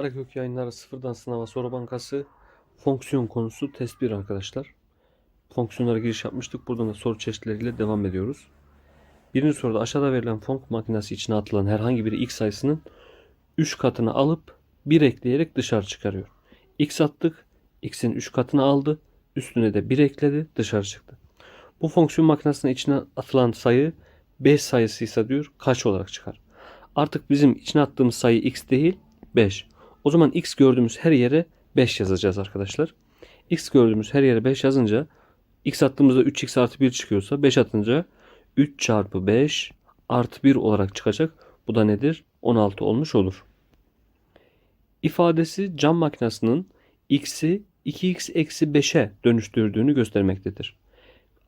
Karakök yayınları sıfırdan sınava soru bankası fonksiyon konusu test 1 arkadaşlar. Fonksiyonlara giriş yapmıştık. Buradan da soru çeşitleriyle devam ediyoruz. Birinci soruda aşağıda verilen fonk makinesi içine atılan herhangi bir x sayısının 3 katını alıp 1 ekleyerek dışarı çıkarıyor. x attık. x'in 3 katını aldı. Üstüne de 1 ekledi. Dışarı çıktı. Bu fonksiyon makinesinin içine atılan sayı 5 sayısıysa diyor kaç olarak çıkar? Artık bizim içine attığımız sayı x değil 5. O zaman x gördüğümüz her yere 5 yazacağız arkadaşlar. x gördüğümüz her yere 5 yazınca x attığımızda 3x artı 1 çıkıyorsa 5 atınca 3 çarpı 5 artı 1 olarak çıkacak. Bu da nedir? 16 olmuş olur. İfadesi cam makinesinin x'i 2x eksi 5'e dönüştürdüğünü göstermektedir.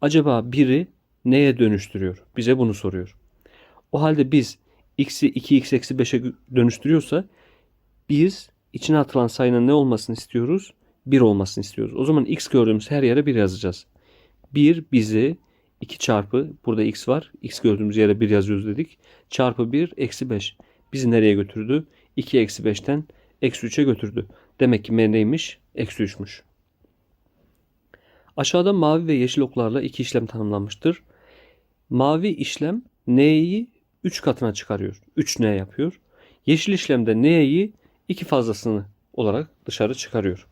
Acaba 1'i neye dönüştürüyor? Bize bunu soruyor. O halde biz x'i 2x eksi 5'e dönüştürüyorsa biz içine atılan sayının ne olmasını istiyoruz? 1 olmasını istiyoruz. O zaman x gördüğümüz her yere 1 yazacağız. 1 bizi 2 çarpı burada x var. x gördüğümüz yere 1 yazıyoruz dedik. Çarpı 1 eksi 5. Bizi nereye götürdü? 2 eksi 5'ten eksi 3'e götürdü. Demek ki m neymiş? Eksi 3'müş. Aşağıda mavi ve yeşil oklarla iki işlem tanımlanmıştır. Mavi işlem n'yi 3 katına çıkarıyor. 3n yapıyor. Yeşil işlemde n'yi 2 fazlasını olarak dışarı çıkarıyor.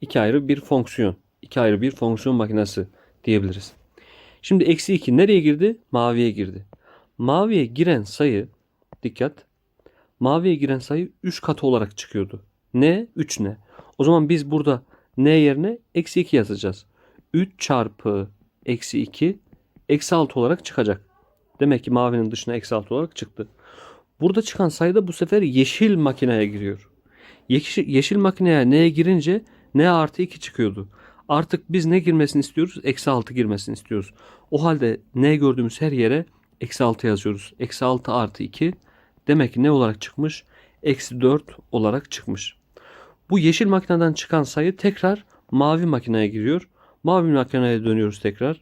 İki ayrı bir fonksiyon. iki ayrı bir fonksiyon makinesi diyebiliriz. Şimdi eksi 2 nereye girdi? Maviye girdi. Maviye giren sayı dikkat. Maviye giren sayı 3 katı olarak çıkıyordu. Ne? 3 ne? O zaman biz burada n yerine eksi 2 yazacağız. 3 çarpı eksi 2 eksi 6 olarak çıkacak. Demek ki mavinin dışına eksi 6 olarak çıktı. Burada çıkan sayı da bu sefer yeşil makineye giriyor. Yeşil, makineye n'ye girince n artı 2 çıkıyordu. Artık biz ne girmesini istiyoruz? Eksi 6 girmesini istiyoruz. O halde n gördüğümüz her yere eksi 6 yazıyoruz. Eksi 6 artı 2 demek ki ne olarak çıkmış? Eksi 4 olarak çıkmış. Bu yeşil makineden çıkan sayı tekrar mavi makineye giriyor. Mavi makineye dönüyoruz tekrar.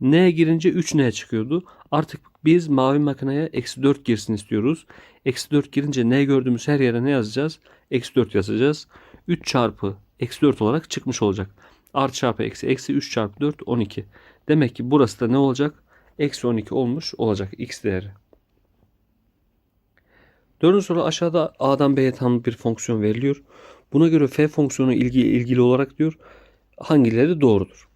N girince 3N çıkıyordu. Artık biz mavi makineye eksi 4 girsin istiyoruz. Eksi 4 girince N gördüğümüz her yere ne yazacağız? Eksi 4 yazacağız. 3 çarpı eksi 4 olarak çıkmış olacak. Artı çarpı eksi eksi 3 çarpı 4 12. Demek ki burası da ne olacak? Eksi 12 olmuş olacak x değeri. Dördüncü soru aşağıda A'dan B'ye tanımlı bir fonksiyon veriliyor. Buna göre f fonksiyonu ilgi ilgili olarak diyor hangileri doğrudur?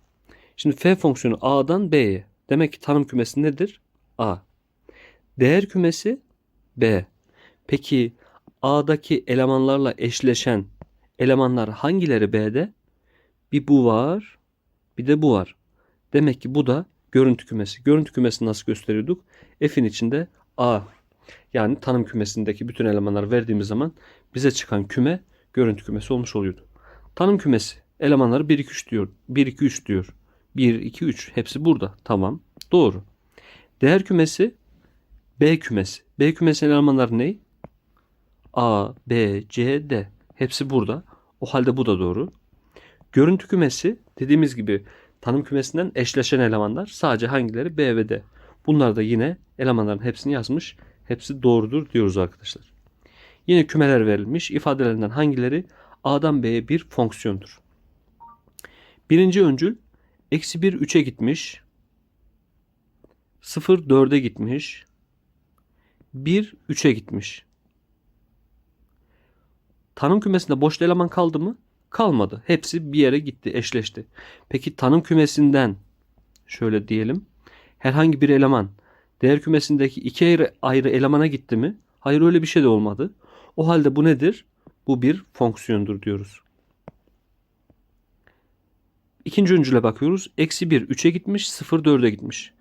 Şimdi f fonksiyonu A'dan B'ye. Demek ki tanım kümesi nedir? A. Değer kümesi B. Peki A'daki elemanlarla eşleşen elemanlar hangileri B'de? Bir bu var, bir de bu var. Demek ki bu da görüntü kümesi. Görüntü kümesini nasıl gösteriyorduk? F'in içinde A. Yani tanım kümesindeki bütün elemanları verdiğimiz zaman bize çıkan küme görüntü kümesi olmuş oluyordu. Tanım kümesi elemanları 1 2 3 diyor. 1 2 3 diyor. 1 2 3 hepsi burada. Tamam. Doğru. Değer kümesi B kümesi. B kümesinin elemanları ne? A, B, C, D. Hepsi burada. O halde bu da doğru. Görüntü kümesi dediğimiz gibi tanım kümesinden eşleşen elemanlar sadece hangileri B ve D. Bunlar da yine elemanların hepsini yazmış. Hepsi doğrudur diyoruz arkadaşlar. Yine kümeler verilmiş. İfadelerinden hangileri A'dan B'ye bir fonksiyondur. Birinci öncül eksi 1 3'e gitmiş. 0 4'e gitmiş. 1 3'e gitmiş. Tanım kümesinde boş eleman kaldı mı? Kalmadı. Hepsi bir yere gitti, eşleşti. Peki tanım kümesinden şöyle diyelim. Herhangi bir eleman değer kümesindeki iki ayrı, ayrı elemana gitti mi? Hayır öyle bir şey de olmadı. O halde bu nedir? Bu bir fonksiyondur diyoruz. İkinci öncüle bakıyoruz. Eksi 1 3'e gitmiş, 0 4'e gitmiş.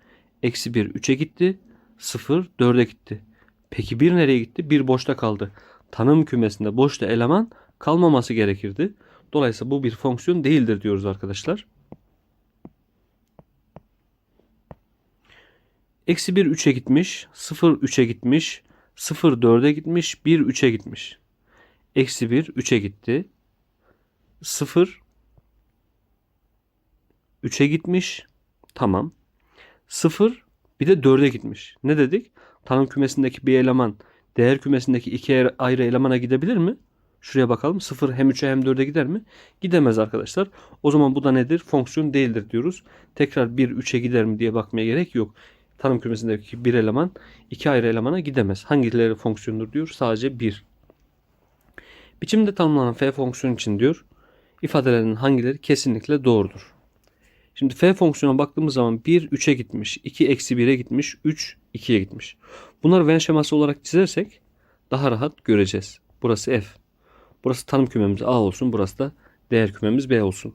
Eksi 1 3'e gitti, 0 4'e gitti. Peki 1 nereye gitti? 1 boşta kaldı. Tanım kümesinde boşta eleman kalmaması gerekirdi. Dolayısıyla bu bir fonksiyon değildir diyoruz arkadaşlar. Eksi 1 3'e gitmiş, 0 3'e gitmiş, 0 4'e gitmiş, 1 3'e gitmiş. Eksi 1 3'e gitti. 0 3'e gitmiş. Tamam. 0 bir de 4'e gitmiş. Ne dedik? Tanım kümesindeki bir eleman değer kümesindeki iki ayrı elemana gidebilir mi? Şuraya bakalım. 0 hem 3'e hem 4'e gider mi? Gidemez arkadaşlar. O zaman bu da nedir? Fonksiyon değildir diyoruz. Tekrar 1 3'e gider mi diye bakmaya gerek yok. Tanım kümesindeki bir eleman iki ayrı elemana gidemez. Hangileri fonksiyondur diyor? Sadece 1. Biçimde tanımlanan f fonksiyonu için diyor ifadelerin hangileri kesinlikle doğrudur. Şimdi f fonksiyona baktığımız zaman 1 3'e gitmiş, 2 eksi 1'e gitmiş, 3 2'ye gitmiş. Bunları Venn şeması olarak çizersek daha rahat göreceğiz. Burası f. Burası tanım kümemiz a olsun. Burası da değer kümemiz b olsun.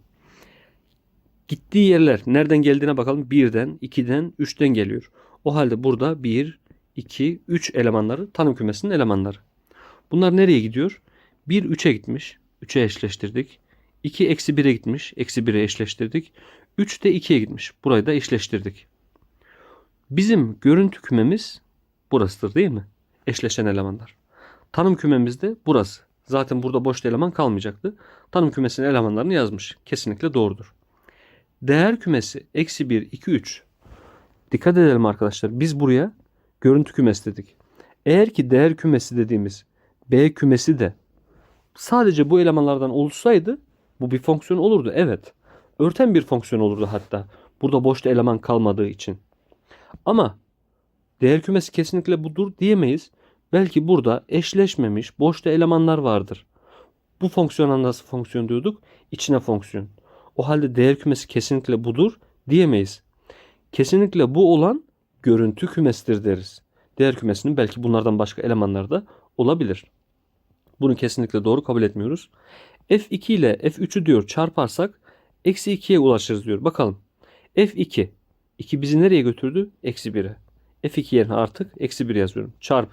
Gittiği yerler nereden geldiğine bakalım. 1'den, 2'den, 3'ten geliyor. O halde burada 1, 2, 3 elemanları tanım kümesinin elemanları. Bunlar nereye gidiyor? 1 3'e gitmiş. 3'e eşleştirdik. 2 eksi 1'e gitmiş. Eksi 1'e eşleştirdik. 3 de 2'ye gitmiş. Burayı da eşleştirdik. Bizim görüntü kümemiz burasıdır değil mi? Eşleşen elemanlar. Tanım kümemiz de burası. Zaten burada boş eleman kalmayacaktı. Tanım kümesinin elemanlarını yazmış. Kesinlikle doğrudur. Değer kümesi eksi 1, 2, 3. Dikkat edelim arkadaşlar. Biz buraya görüntü kümesi dedik. Eğer ki değer kümesi dediğimiz B kümesi de sadece bu elemanlardan oluşsaydı bu bir fonksiyon olurdu. Evet. Örten bir fonksiyon olurdu hatta. Burada boşta eleman kalmadığı için. Ama değer kümesi kesinlikle budur diyemeyiz. Belki burada eşleşmemiş boşta elemanlar vardır. Bu fonksiyona nasıl fonksiyon diyorduk? İçine fonksiyon. O halde değer kümesi kesinlikle budur diyemeyiz. Kesinlikle bu olan görüntü kümesidir deriz. Değer kümesinin belki bunlardan başka elemanlar da olabilir. Bunu kesinlikle doğru kabul etmiyoruz. F2 ile F3'ü diyor çarparsak eksi 2'ye ulaşırız diyor. Bakalım. F2. 2 bizi nereye götürdü? Eksi 1'e. F2 yerine artık eksi 1 yazıyorum. Çarp.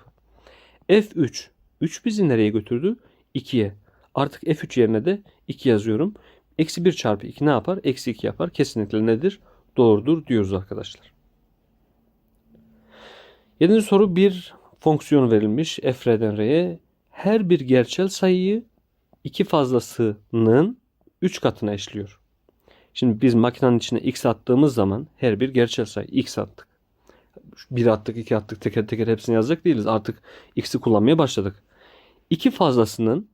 F3. 3 bizi nereye götürdü? 2'ye. Artık F3 yerine de 2 yazıyorum. Eksi 1 çarpı 2 ne yapar? Eksi 2 yapar. Kesinlikle nedir? Doğrudur diyoruz arkadaşlar. Yedinci soru bir fonksiyon verilmiş f r'den r'ye. Her bir gerçel sayıyı iki fazlasının 3 katına eşliyor. Şimdi biz makinenin içine x attığımız zaman her bir gerçel sayı x attık. 1 attık, 2 attık, teker teker hepsini yazacak değiliz. Artık x'i kullanmaya başladık. İki fazlasının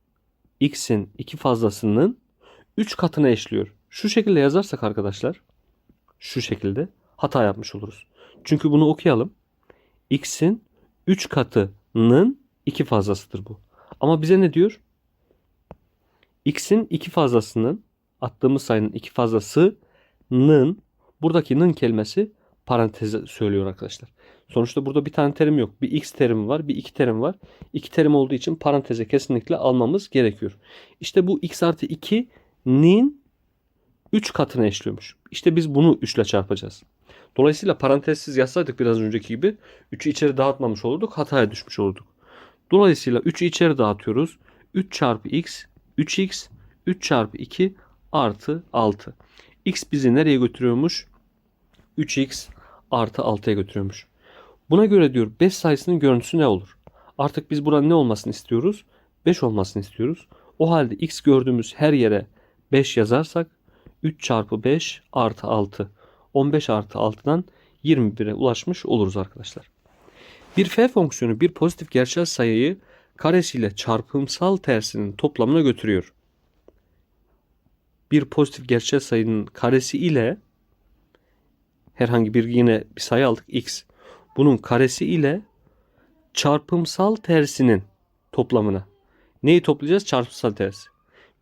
x'in iki fazlasının 3 katına eşliyor. Şu şekilde yazarsak arkadaşlar şu şekilde hata yapmış oluruz. Çünkü bunu okuyalım. x'in 3 katının 2 fazlasıdır bu. Ama bize ne diyor? x'in 2 fazlasının attığımız sayının 2 fazlasının buradaki nın kelimesi paranteze söylüyor arkadaşlar. Sonuçta burada bir tane terim yok. Bir x terimi var, bir iki terim var. İki terim olduğu için paranteze kesinlikle almamız gerekiyor. İşte bu x artı 2'nin 3 katına eşliyormuş. İşte biz bunu 3 ile çarpacağız. Dolayısıyla parantezsiz yazsaydık biraz önceki gibi 3'ü içeri dağıtmamış olurduk. Hataya düşmüş olurduk. Dolayısıyla 3'ü içeri dağıtıyoruz. 3 çarpı x 3x 3 çarpı 2 artı 6. x bizi nereye götürüyormuş? 3x artı 6'ya götürüyormuş. Buna göre diyor 5 sayısının görüntüsü ne olur? Artık biz buranın ne olmasını istiyoruz? 5 olmasını istiyoruz. O halde x gördüğümüz her yere 5 yazarsak 3 çarpı 5 artı 6. 15 artı 6'dan 21'e ulaşmış oluruz arkadaşlar. Bir f fonksiyonu bir pozitif gerçel sayıyı karesiyle çarpımsal tersinin toplamına götürüyor. Bir pozitif gerçel sayının karesi ile herhangi bir yine bir sayı aldık x. Bunun karesi ile çarpımsal tersinin toplamına. Neyi toplayacağız? Çarpımsal tersi.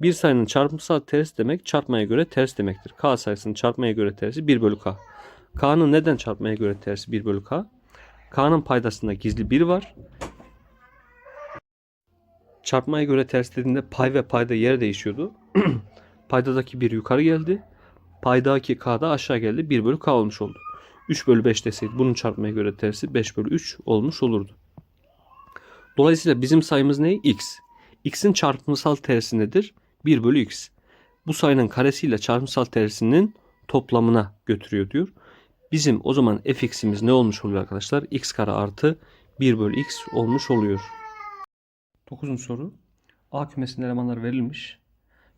Bir sayının çarpımsal tersi demek çarpmaya göre ters demektir. K sayısının çarpmaya göre tersi 1 bölü K. K'nın neden çarpmaya göre tersi 1 bölü K? K'nın paydasında gizli 1 var. Çarpmaya göre ters dediğinde pay ve payda yer değişiyordu. Paydadaki 1 yukarı geldi. Paydaki K da aşağı geldi. 1 bölü K olmuş oldu. 3 bölü 5 deseydi bunun çarpmaya göre tersi 5 bölü 3 olmuş olurdu. Dolayısıyla bizim sayımız ne? X. X'in çarpımsal tersi nedir? 1 bölü X. Bu sayının karesiyle çarpımsal tersinin toplamına götürüyor diyor. Bizim o zaman fx'imiz ne olmuş oluyor arkadaşlar? x kare artı 1 bölü x olmuş oluyor. 9. soru. A kümesinin elemanları verilmiş.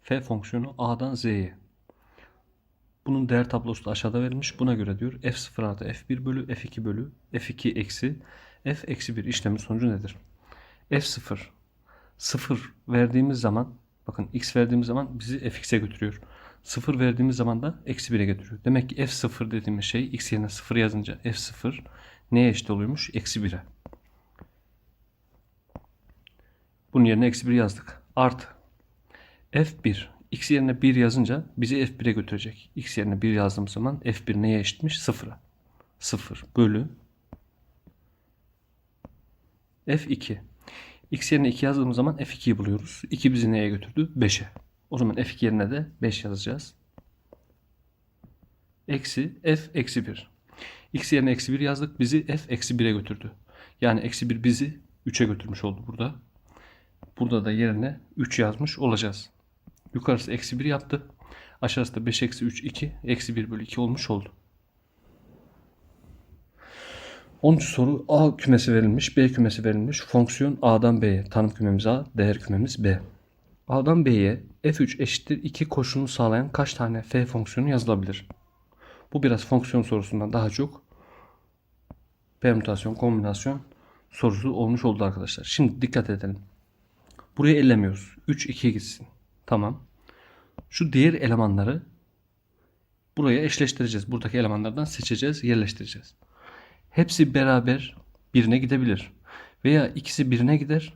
F fonksiyonu A'dan Z'ye. Bunun değer tablosu da aşağıda verilmiş. Buna göre diyor f0 artı f1 bölü f2 bölü f2 eksi f eksi 1 işlemin sonucu nedir? f0 0 verdiğimiz zaman bakın x verdiğimiz zaman bizi fx'e götürüyor. 0 verdiğimiz zaman da eksi 1'e götürüyor. Demek ki f0 dediğimiz şey x yerine 0 yazınca f0 neye eşit oluyormuş? Eksi 1'e. Bunun yerine eksi 1 yazdık. Artı f1 x yerine 1 yazınca bizi f1'e götürecek. x yerine 1 yazdığımız zaman f1 neye eşitmiş? 0'a. 0 bölü f2. x yerine 2 yazdığımız zaman f2'yi buluyoruz. 2 bizi neye götürdü? 5'e. O zaman f2 yerine de 5 yazacağız. Eksi f eksi 1. x yerine eksi 1 yazdık. Bizi f eksi 1'e götürdü. Yani eksi 1 bizi 3'e götürmüş oldu burada. Burada da yerine 3 yazmış olacağız. Yukarısı eksi 1 yaptı. Aşağısı da 5 eksi 3 2. Eksi 1 bölü 2 olmuş oldu. 10. soru A kümesi verilmiş, B kümesi verilmiş. Fonksiyon A'dan B'ye. Tanım kümemiz A, değer kümemiz B. A'dan B'ye f3 eşittir 2 koşulunu sağlayan kaç tane f fonksiyonu yazılabilir? Bu biraz fonksiyon sorusundan daha çok permütasyon, kombinasyon sorusu olmuş oldu arkadaşlar. Şimdi dikkat edelim. Buraya ellemiyoruz. 3 2'ye gitsin. Tamam. Şu diğer elemanları buraya eşleştireceğiz. Buradaki elemanlardan seçeceğiz, yerleştireceğiz. Hepsi beraber birine gidebilir. Veya ikisi birine gider,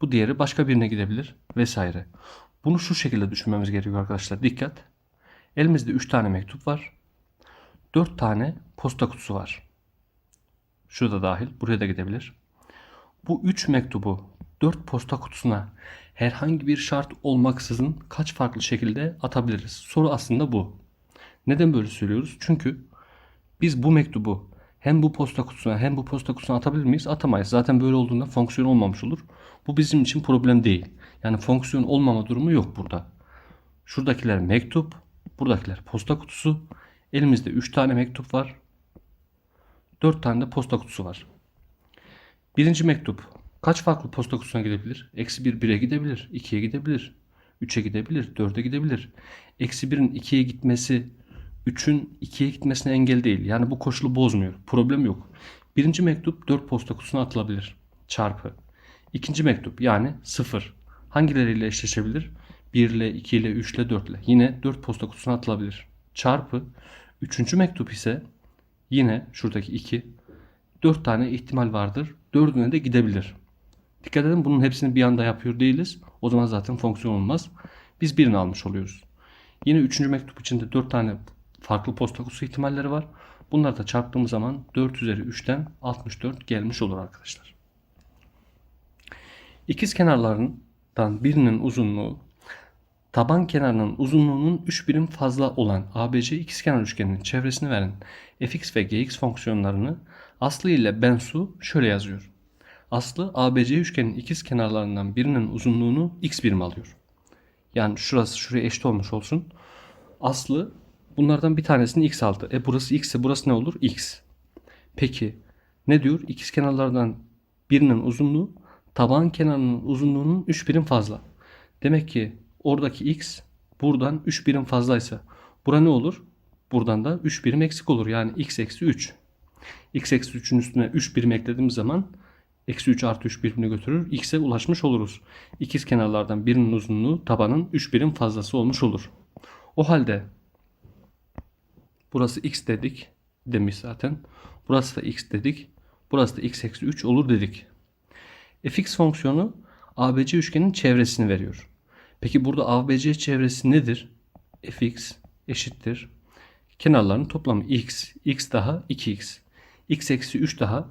bu diğeri başka birine gidebilir vesaire. Bunu şu şekilde düşünmemiz gerekiyor arkadaşlar. Dikkat. Elimizde 3 tane mektup var. 4 tane posta kutusu var. Şurada dahil. Buraya da gidebilir. Bu 3 mektubu 4 posta kutusuna herhangi bir şart olmaksızın kaç farklı şekilde atabiliriz? Soru aslında bu. Neden böyle söylüyoruz? Çünkü biz bu mektubu hem bu posta kutusuna hem bu posta kutusuna atabilir miyiz? Atamayız. Zaten böyle olduğunda fonksiyon olmamış olur. Bu bizim için problem değil. Yani fonksiyon olmama durumu yok burada. Şuradakiler mektup, buradakiler posta kutusu. Elimizde 3 tane mektup var. 4 tane de posta kutusu var. Birinci mektup kaç farklı posta kutusuna gidebilir? Eksi 1 1'e gidebilir, 2'ye gidebilir, 3'e gidebilir, 4'e gidebilir. Eksi 1'in 2'ye gitmesi 3'ün 2'ye gitmesine engel değil. Yani bu koşulu bozmuyor. Problem yok. Birinci mektup 4 posta kutusuna atılabilir. Çarpı. İkinci mektup yani 0. Hangileriyle eşleşebilir? 1 ile, 2 ile, 3 ile, 4 ile. Yine 4 posta kutusuna atılabilir. Çarpı. Üçüncü mektup ise yine şuradaki 2. 4 tane ihtimal vardır. Dördüne de gidebilir. Dikkat edin bunun hepsini bir anda yapıyor değiliz. O zaman zaten fonksiyon olmaz. Biz birini almış oluyoruz. Yine üçüncü mektup içinde 4 tane farklı posta kutusu ihtimalleri var. Bunları da çarptığımız zaman 4 üzeri 3'ten 64 gelmiş olur arkadaşlar. İkiz kenarlarından birinin uzunluğu taban kenarının uzunluğunun 3 birim fazla olan ABC ikizkenar üçgeninin çevresini veren fx ve gx fonksiyonlarını Aslı ile Bensu şöyle yazıyor. Aslı ABC üçgenin ikiz kenarlarından birinin uzunluğunu x birim alıyor. Yani şurası şuraya eşit olmuş olsun. Aslı bunlardan bir tanesini x aldı. E burası x ise burası ne olur? x. Peki ne diyor? İkiz kenarlardan birinin uzunluğu taban kenarının uzunluğunun 3 birim fazla. Demek ki oradaki x buradan 3 birim fazlaysa bura ne olur? Buradan da 3 birim eksik olur. Yani x eksi 3. x eksi 3'ün üstüne 3 birim eklediğimiz zaman eksi 3 artı 3 birimini götürür. x'e ulaşmış oluruz. İkiz kenarlardan birinin uzunluğu tabanın 3 birim fazlası olmuş olur. O halde burası x dedik demiş zaten. Burası da x dedik. Burası da x eksi 3 olur dedik. fx fonksiyonu ABC üçgenin çevresini veriyor. Peki burada ABC çevresi nedir? fx eşittir. Kenarların toplamı x. x daha 2x. x eksi 3 daha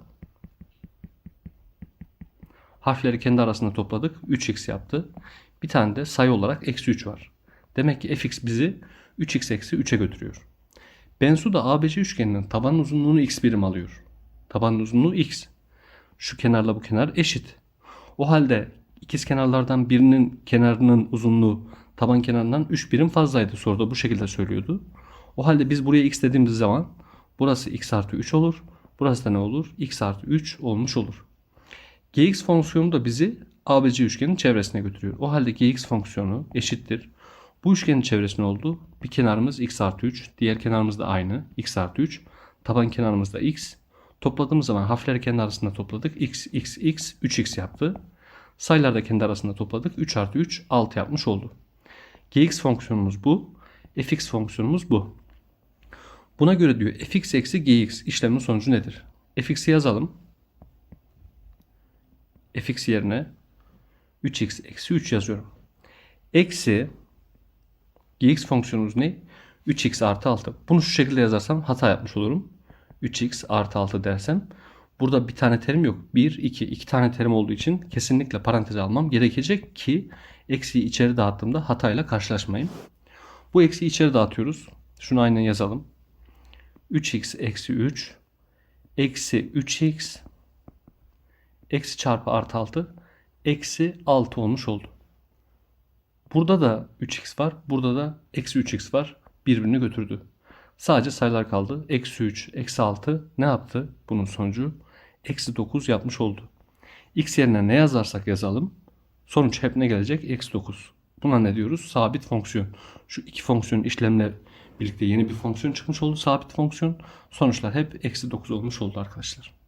harfleri kendi arasında topladık. 3x yaptı. Bir tane de sayı olarak eksi 3 var. Demek ki fx bizi 3x eksi 3'e götürüyor. Bensu da ABC üçgeninin taban uzunluğunu x birim alıyor. Tabanın uzunluğu x. Şu kenarla bu kenar eşit. O halde ikiz kenarlardan birinin kenarının uzunluğu taban kenarından 3 birim fazlaydı. Soruda bu şekilde söylüyordu. O halde biz buraya x dediğimiz zaman burası x artı 3 olur. Burası da ne olur? x artı 3 olmuş olur. Gx fonksiyonu da bizi ABC üçgenin çevresine götürüyor. O halde gx fonksiyonu eşittir. Bu üçgenin çevresine oldu. Bir kenarımız x artı 3. Diğer kenarımız da aynı. x artı 3. Taban kenarımız da x. Topladığımız zaman harfleri kendi arasında topladık. x, x, x, 3x yaptı. Sayılar da kendi arasında topladık. 3 artı 3 6 yapmış oldu. gx fonksiyonumuz bu. fx fonksiyonumuz bu. Buna göre diyor fx eksi gx işlemin sonucu nedir? fx'i yazalım. Fx yerine 3x eksi 3 yazıyorum. Eksi gx fonksiyonumuz ne? 3x artı 6. Bunu şu şekilde yazarsam hata yapmış olurum. 3x artı 6 dersem burada bir tane terim yok. 1, 2, 2 tane terim olduğu için kesinlikle paranteze almam gerekecek ki eksiyi içeri dağıttığımda hatayla karşılaşmayayım. Bu eksiyi içeri dağıtıyoruz. Şunu aynen yazalım. 3x eksi 3 eksi 3x eksi çarpı artı 6 eksi 6 olmuş oldu. Burada da 3x var. Burada da eksi 3x var. Birbirini götürdü. Sadece sayılar kaldı. Eksi 3, eksi 6 ne yaptı? Bunun sonucu eksi 9 yapmış oldu. X yerine ne yazarsak yazalım. Sonuç hep ne gelecek? Eksi 9. Buna ne diyoruz? Sabit fonksiyon. Şu iki fonksiyon işlemle birlikte yeni bir fonksiyon çıkmış oldu. Sabit fonksiyon. Sonuçlar hep eksi 9 olmuş oldu arkadaşlar.